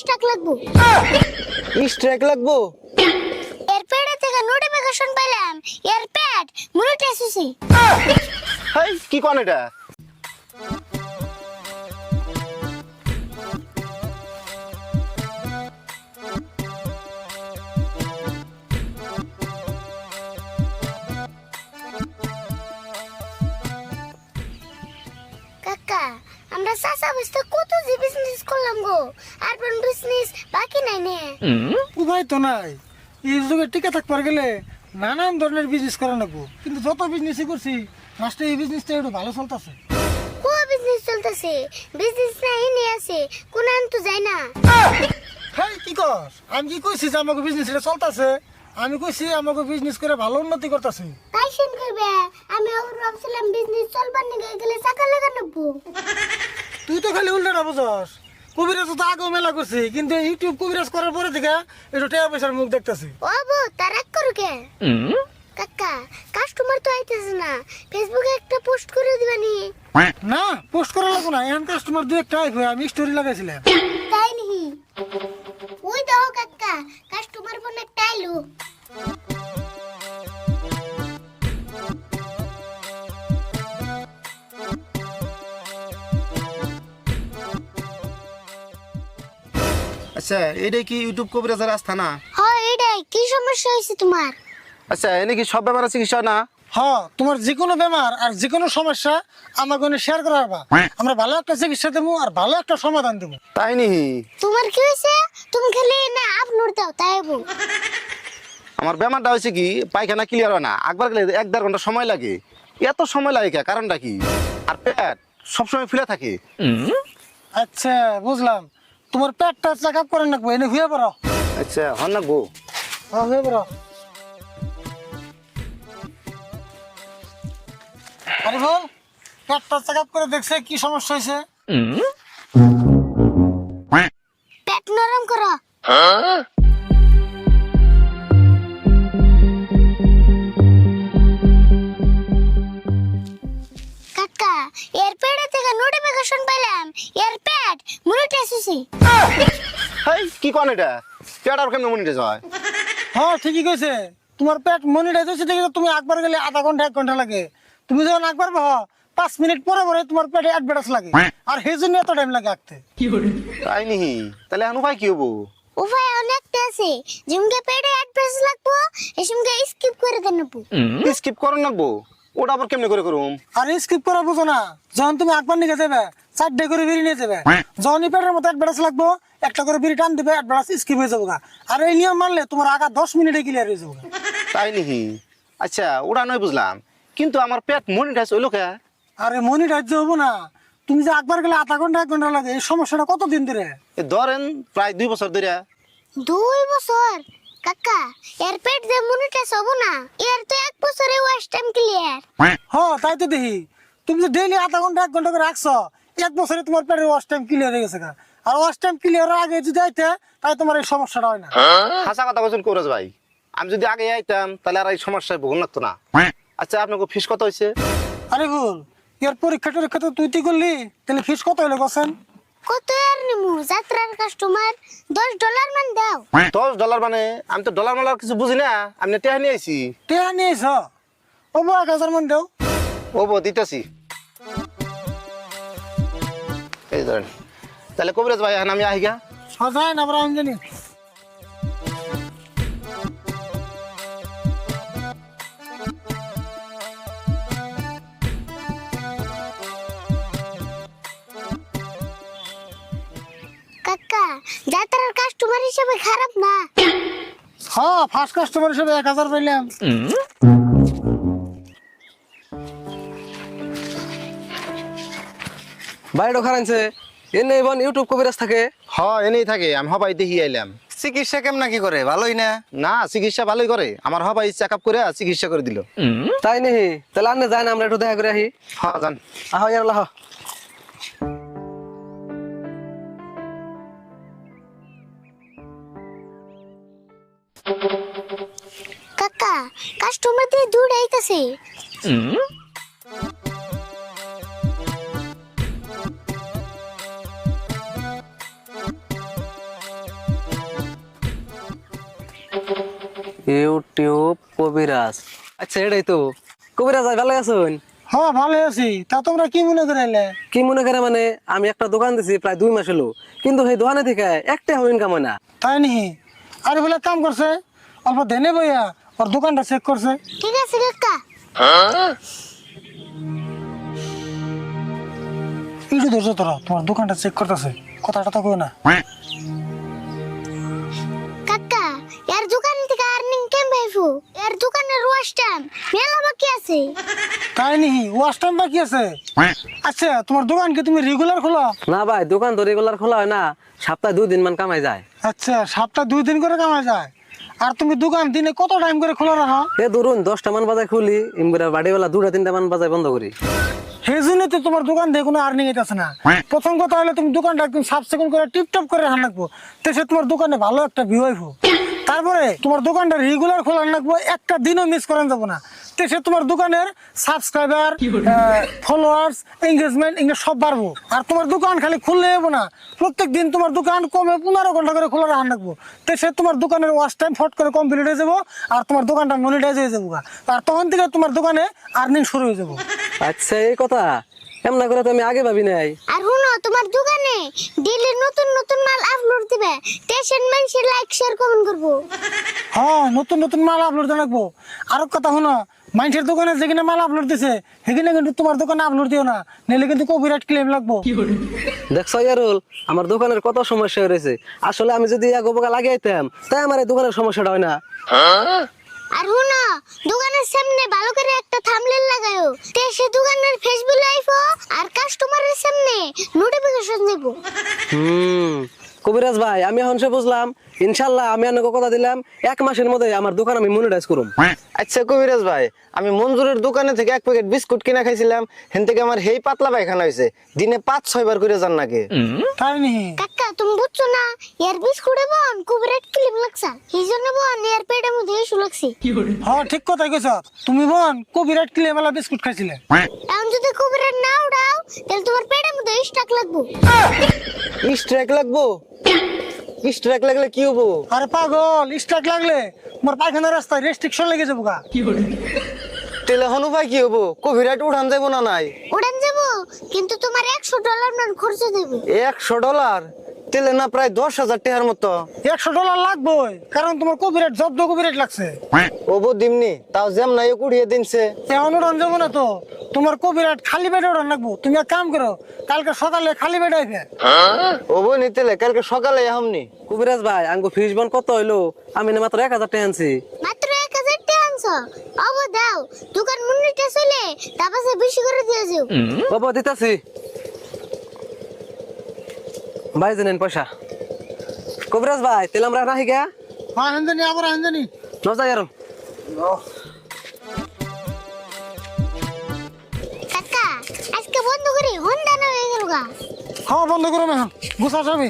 Starc লাগবো। Strike লাগবো? এর পেটে থেকে নোটিফিকেশন পেলাম এর পেট মনিটাইজ হইছে হাই কি কোন এটা? বিজনেস বাকি নাই নে। উপায় তো নাই। এই যুগে টিকে থাকবার গেলে নানান ধরনের বিজনেস করা লাগবো। কিন্তু যত বিজনেসই করছি লাস্টে এই বিজনেসটা একটু ভালো চলতেছে। কো বিজনেস চলতেছে? বিজনেস নাই নে আছে। কোন আন তো যায় না। হ্যাঁ কি কর আমি কি কইছি যে আমাকে বিজনেস এটা চলতেছে? আমি কইছি আমাকে বিজনেস করে ভালো উন্নতি করতেছি। তাই শুন করবে আমি ওর ভাবছিলাম বিজনেস চলবার নিগে গেলে চাকা লাগানো তুই তো খালি উল্টাটা বুঝস। কবিরাজ তো আগেও মেলা করছি কিন্তু ইউটিউব কবিরাজ করার পরে থেকে একটু টাকা পয়সার মুখ দেখতেছি। ও বউ তারাক করু কে? কাকা কাস্টমার তো আইতেছে না। ফেসবুকে একটা পোস্ট করে দিবানি না। পোস্ট করা লাগবো না এখন কাস্টমার দু একটা আইফ আমি স্টোরি লাগাইছিলাম। তাই নাকি ওই দেখো কাকা কাস্টমার ফোন একটা আইলো। আচ্ছা এটাই কি ইউটিউব কবিরাজের আস্থা না? হয় এটাই। কি সমস্যা হয়েছে তোমার? আচ্ছা এনে কি সব ব্যাপারে চিকিৎসা না? হ্যাঁ তোমার যে কোনো বেমার আর যে কোনো সমস্যা আমাকে শেয়ার করা পারবা আমরা ভালো একটা চিকিৎসা দেবো আর ভালো একটা সমাধান দেবো। তাই নিহি তোমার কি হয়েছে? তুমি খালি না আপলোড দাও তাই বউ আমার ব্যামারটা হয়েছে কি পায়খানা ক্লিয়ার হয় না। একবার গেলে এক দেড় ঘণ্টা সময় লাগে। এত সময় লাগে কে? কারণটা কি? আর পেট সবসময় ফুলে থাকে। আচ্ছা বুঝলাম। তোমার পেটটা চেক আপ করে রাখব এনে হয়ে পড়ো। আচ্ছা হন না গো। হ্যাঁ হয়ে পড়ো। আরে বল পেটটা চেক আপ করে দেখছে কি সমস্যা হয়েছে? পেট নরম করো। কাকা এর পেটে থেকে নোটিফিকেশন পেলাম এর পেট মনিটাইজ হইছে হাই কি কোন এটা? পেট আর কেমন মনিটাইজ হয়? হ্যাঁ ঠিকই কইছে। তোমার পেট মনিটাইজ হয়েছে দেখে তো তুমি একবার গেলে আধা ঘণ্টা এক ঘণ্টা লাগে। তুমি যখন একবার বহ পাঁচ মিনিট পরে পরে তোমার পেটে অ্যাডভার্টাইজ লাগে। আর সেই জন্য এত টাইম লাগে আঁকতে। তাই নিহি। তাহলে এখন উপায় কি হব? উপায় অনেকটা আছে। যেমকে পেটে অ্যাড্রেস লাগবো এসমকে স্কিপ করে দেন স্কিপ করুন নাকবো ওটা আবার কেমনে করে করুম? আর স্কিপ করা বুঝো না। যখন তুমি একবার নিয়ে যাবে চারটে করে বিড়ি নিয়ে যাবে। যখনই পেটের মতো অ্যাডভার্টাইজ লাগবো একটা করে বিড়ি টান দিবে অ্যাডভার্টাইজ স্কিপ হয়ে যাব। আর এই নিয়ম মানলে তোমার আগা দশ মিনিটে ক্লিয়ার হয়ে যাব তাই নিহি আচ্ছা ওটা নয় বুঝলাম। কিন্তু আমার পেট মনিটাইজ হইল কে? আরে মনিটাইজ হব না। তুমি যে একবার গেলে আধা ঘণ্টা এক ঘণ্টা লাগে এই সমস্যাটা কত দিন ধরে? এ ধরেন প্রায় দুই বছর ধরে। দুই বছর? কাকা এর পেট যে হব না এর তো এক বছরে ওয়াস্ট টাইম ক্লিয়ার হ তাই তো দেখি। তুমি যে ডেইলি আধা ঘণ্টা এক ঘণ্টা করে রাখছো এক বছরে তোমার পেটের ওয়াশ টাইম ক্লিয়ার হয়ে গেছে আর ওয়াশ টাইম ক্লিয়ার আগে যদি আইতে তাই তোমার এই সমস্যাটা হয় না। হাসা কথা বলছেন কৌরাজ ভাই। আমি যদি আগে আইতাম তাহলে আর এই সমস্যায় ভোগ লাগতো না। আচ্ছা আপনাকে ফিস কত হয়েছে আরে ভুল এর পরীক্ষা টরীক্ষা তো তুই তুই করলি তাহলে ফিস কত হইল বসেন? কত আর নিমু? যাত্রার কাস্টমার দশ ডলার মান দাও। দশ ডলার মানে? আমি তো ডলার মালার কিছু বুঝি না। আমি টেহা নিয়ে আইছি। টেয়া নিয়ে আইছ? ও এক হাজার মান দাও। ও বো দিতেছি। এই ধরেন। তাহলে কবিরাজ ভাই আমি আহি গা সজায় না আমরা আমি জানি। ফার্স্ট কাস্টমার হিসেবে এক হাজার পাইলাম। বাইরে খারাইছে এনে এবার ইউটিউব কবিরাজ থাকে। হ এনেই থাকে আমি হবাই দেখি আইলাম। চিকিৎসা কেমন কি করে? ভালোই না? না চিকিৎসা ভালোই করে। আমার হবাই চেক আপ করে চিকিৎসা করে দিল। তাই নেহি তাহলে আনে যায় না আমরা একটু দেখা করে আহি। হ্যাঁ জান আহ ইয়ার কাস্টমার দিয়ে দূর আইতাছে। ইউটিউব কবিরাজ। আচ্ছা এটাই তো। কবিরাজ ভাই ভালো আছেন? হ্যাঁ ভালো আছি। তা তোমরা কি মনে করাইলে কি মনে করে মানে আমি একটা দোকান দিছি প্রায় দুই মাস হলো। কিন্তু সেই দোকানে থেকে একটা হইন কামনা তাই নি আর বলে কাম করছে অল্প দেনে বইয়া ওর দোকানটা চেক করছে। ঠিক আছে কাকা। একটু ধৈর্য তোরা তোমার দোকানটা চেক করতেছে কথাটা তো কই না। কাকা এর দোকান থেকে আর্নিং কেম ভাইফু এর দোকানের ওয়াশ টাইম মেলা বাকি আছে। তাই নিহি ওয়াশ টাইম বাকি আছে? আচ্ছা তোমার দোকান কি তুমি রেগুলার খোলা? না ভাই দোকান তো রেগুলার খোলা হয় না। সপ্তাহে দুই দিন মান কামাই যায়। আচ্ছা সপ্তাহ দুই দিন করে কামাই যায়? আর তুমি দোকান দিনে কত টাইম করে খোলা রাখো? এ ধরুন দশটা মান বাজায় খুলি ইমগুলা বাড়িওয়ালা দুটা তিনটা মান বাজায় বন্ধ করি। সেই জন্য তো তোমার দোকান দিয়ে কোনো আর্নিং আছে না। প্রথম কথা হলে তুমি দোকানটা একদম সাফ সিকুন করে টিপটপ করে রাখা লাগবো। তো সে তোমার দোকানে ভালো একটা ভিউ আইব তারপরে তোমার দোকানটা রেগুলার খোলা রাখব একটা দিনও মিস করেন যাব না। তো সে তোমার দোকানের সাবস্ক্রাইবার ফলোয়ার্স এঙ্গেজমেন্ট এগুলো সব বাড়বো। আর তোমার দোকান খালি খুললে যাব না। প্রত্যেক দিন তোমার দোকান কমে পনেরো ঘণ্টা করে খোলা রাখা রাখব তো সে তোমার দোকানের ওয়াশ টাইম ফট করে কমপ্লিট হয়ে যাব আর তোমার দোকানটা মনিটাইজ হয়ে যাব আর তখন থেকে তোমার দোকানে আর্নিং শুরু হয়ে যাব। আচ্ছা এই কথা। এমন করে তো আমি আগে ভাবি নাই। আর শুনো তোমার দোকানে ডেইলি নতুন নতুন মাল আপলোড দিবে। মানুষের লাইক শেয়ার কমেন্ট করব। হ্যাঁ নতুন নতুন মাল আপলোড আরও কথা শোনো মানুষের দোকানে যেখানে মাল আপলোড দিছে সেখানে কিন্তু তোমার দোকানে আপলোড দিও না। নিলে কিন্তু কপিরাইট ক্লেম লাগবো। দেখছ ইয়ারুল আমার দোকানের কত সমস্যা রয়েছে আসলে আমি যদি এক উপকার লাগাইতাম তাই আমার এই দোকানের সমস্যাটা হয় না। আর দোকানের সামনে ভালো করে একটা থামলেন লাগায়ো। তে সে দোকানের ফেসবুক লাইভও আর কাস্টমারের সামনে নোটিফিকেশন দেব। হুম কবিরাজ ভাই আমি এখন সে বুঝলাম ইনশাল্লাহ আমি আপনাকে কথা দিলাম এক মাসের মধ্যে আমার দোকান আমি মনিটাইজ করুম। আচ্ছা কবিরাজ ভাই আমি মঞ্জুরের দোকানে থেকে এক প্যাকেট বিস্কুট কিনা খাইছিলাম হেন থেকে আমার হেই পাতলা পায়খানা হয়েছে দিনে পাঁচ ছয় বার করে যান নাকি। তাই নি কাকা তুমি বুঝছ না এর বিস্কুটে বন কুবরেট ক্লিপ লাগছে। এই জন্য বন এর মধ্যে ইস্যু লাগছে হ্যাঁ ঠিক কথা কইছ। তুমি বোন কপিরাইট ক্লেম वाला বিস্কুট খাইছিলে। এখন যদি কুবরেট না উড়াও তাহলে তোমার পেটের মধ্যে স্টাক লাগবো। স্ট্রাইক লাগবো? স্ট্রাইক লাগলে কি হব? আরে পাগল স্টার্ট লাগলে তোমার পায়খানা রাস্তায় রেস্ট্রিকশন লেগে যাব গা। টেলিফোন উপায় কি হব? কবিরাট উঠান যাব না নাই? উড়ান যাব কিন্তু তোমার একশো ডলার মান খরচ দেবে। একশো ডলার তেলে না প্রায় দশ হাজার টাকার মতো। একশো ডলার লাগবেই কারণ তোমার কপিরাইট জব্দ কপিরাইট লাগছে। ওবো দিমনি তাও যেম নাই কুড়িয়ে দিনছে। এখন উড়ান যাব না তো তোমার কপিরাইট খালি পেটে উড়ান লাগবো। তুমি এক কাম করো কালকে সকালে খালি পেটে আইবে। ওবো নিতেলে কালকে সকালে আহমনি। কবিরাজ ভাই আঙ্গু ফিস বন কত হইল? আমি না মাত্র এক হাজার টাকা আনছি। মাত্র এক হাজার টাকা আনছো? অব দাও দোকান মুন্নিটা চলে তারপর বেশি করে দিয়ে যাও। বাবা দিতাছি। ভাই জানেন পয়সা কবিরাজ ভাই তেল আমরা রাহি গা হ্যাঁ হেনজানি আবার হেনজানি নজাই আর কাকা আজকে বন্ধ করি হন্ডা না হয়ে গেল গা হ্যাঁ বন্ধ করো না গুছা যাবি